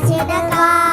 しだか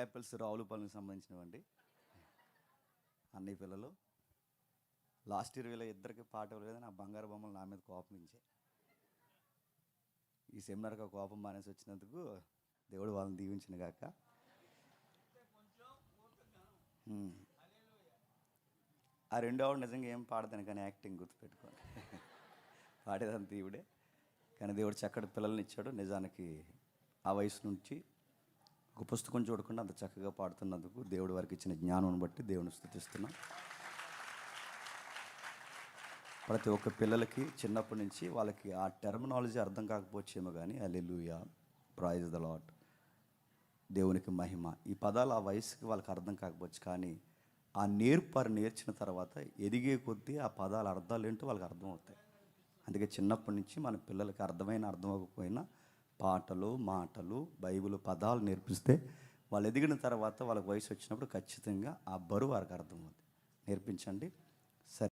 apples రావులపాలెంకి సంబంధించినవండి. అన్ని పిల్లలు. Last year వీళ్ళ ఇద్దరికి పాట ఇవ్వలేదు ఆ బంగారు బొమ్మలు నా మీద కోపం ఇచ్చే ఈ సెమినార్కి కోపం మానేసి వచ్చినందుకు దేవుడు వాళ్ళని దీవించిన గాక. ఆ రెండో ఆవిడ నిజంగా ఏం పాడతాను కానీ యాక్టింగ్ గుర్తుపెట్టుకోండి. పాడేదంతా ఈవిడే. కానీ దేవుడు చక్కటి పిల్లల్ని ఇచ్చాడు. నిజానికి ఆ వయసు నుంచి ఒక పుస్తకం చూడకుండా అంత చక్కగా పాడుతున్నందుకు దేవుడు వారికి ఇచ్చిన జ్ఞానం బట్టి దేవుని స్థుతిస్తున్నాం. ప్రతి ఒక్క పిల్లలకి చిన్నప్పటి నుంచి వాళ్ళకి ఆ టెర్మినాలజీ అర్థం కాకపోవచ్చేమో కానీ అల్లెలుయా ప్రైజ్ ద లాట్ దేవునికి మహిమ. ఈ పదాలు ఆ వయసుకి వాళ్ళకి అర్థం కాకపోవచ్చు కానీ ఆ నేర్పారు నేర్చిన తర్వాత ఎదిగే కొద్దీ ఆ పదాల అర్థాలు ఏంటో వాళ్ళకి అర్థమవుతాయి. అందుకే చిన్నప్పటి నుంచి మన పిల్లలకి అర్థమైన అర్థం అవ్వకపోయినా పాటలు మాటలు బైబిల్ పదాలు నేర్పిస్తే వాళ్ళు ఎదిగిన తర్వాత వాళ్ళకి వయసు వచ్చినప్పుడు ఖచ్చితంగా ఆ బరువు వారికి అర్థమవుతుంది నేర్పించండి.